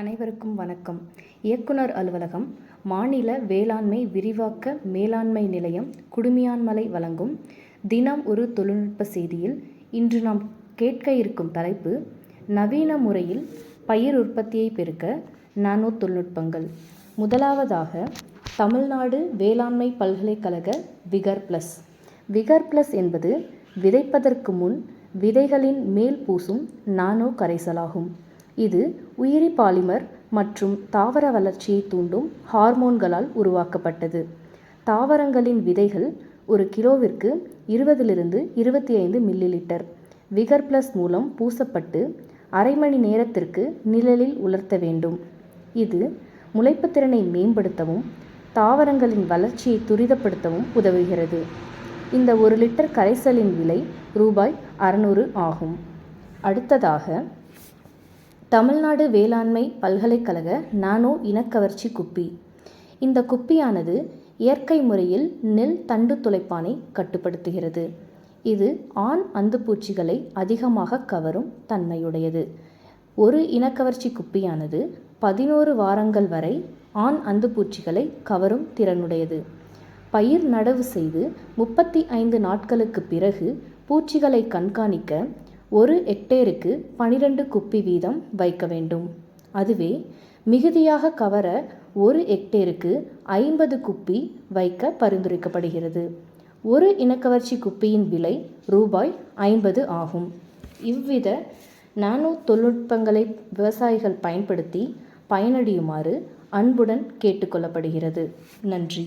அனைவருக்கும் வணக்கம். இயக்குனர் அலுவலகம் மாநில வேளாண்மை விரிவாக்க மேலாண்மை நிலையம் குடுமியான்மலை வழங்கும் தினம் ஒரு தொழில்நுட்ப செய்தியில் இன்று நாம் கேட்க இருக்கும் தலைப்பு நவீன முறையில் பயிர் உற்பத்தியை பெருக்க நானோ தொழில்நுட்பங்கள். முதலாவதாக தமிழ்நாடு வேளாண்மை பல்கலைக்கழக விகர் ப்ளஸ். விகர் ப்ளஸ் என்பது விதைப்பதற்கு முன் விதைகளின் மேல் பூசும் நானோ கரைசலாகும். இது உயிரி பாலிமர் மற்றும் தாவர வளர்ச்சியை தூண்டும் ஹார்மோன்களால் உருவாக்கப்பட்டது. தாவரங்களின் விதைகள் ஒரு கிலோவிற்கு இருபதிலிருந்து இருபத்தி ஐந்து மில்லி லிட்டர் விகர் ப்ளஸ் மூலம் பூசப்பட்டு அரை மணி நேரத்திற்கு நிழலில் உலர்த்த வேண்டும். இது முளைப்புத்திறனை மேம்படுத்தவும் தாவரங்களின் வளர்ச்சியை துரிதப்படுத்தவும் உதவுகிறது. இந்த ஒரு லிட்டர் கரைசலின் விலை ரூபாய் அறநூறு ஆகும். அடுத்ததாக தமிழ்நாடு வேளாண்மை பல்கலைக்கழக நானோ இனக்கவர்ச்சி குப்பி. இந்த குப்பியானது இயற்கை முறையில் நெல் தண்டு துளைப்பானை கட்டுப்படுத்துகிறது. இது ஆண் அந்துப்பூச்சிகளை அதிகமாக கவரும் தன்மையுடையது. ஒரு இனக்கவர்ச்சி குப்பியானது பதினோரு வாரங்கள் வரை ஆண் அந்துப்பூச்சிகளை கவரும் திறனுடையது. பயிர் நடவு செய்து முப்பத்தி ஐந்து நாட்களுக்கு பிறகு பூச்சிகளை கண்காணிக்க ஒரு ஹெக்டேருக்கு பனிரெண்டு குப்பி வீதம் வைக்க வேண்டும். அதுவே மிகுதியாக கவர ஒரு ஹெக்டேருக்கு ஐம்பது குப்பி வைக்க பரிந்துரைக்கப்படுகிறது. ஒரு இனக்கவர்ச்சி குப்பியின் விலை ரூபாய் ஐம்பது ஆகும். இவ்வித நானோ தொழில்நுட்பங்களை விவசாயிகள் பயன்படுத்தி பயனடையுமாறு அன்புடன் கேட்டுக்கொள்ளப்படுகிறது நன்றி.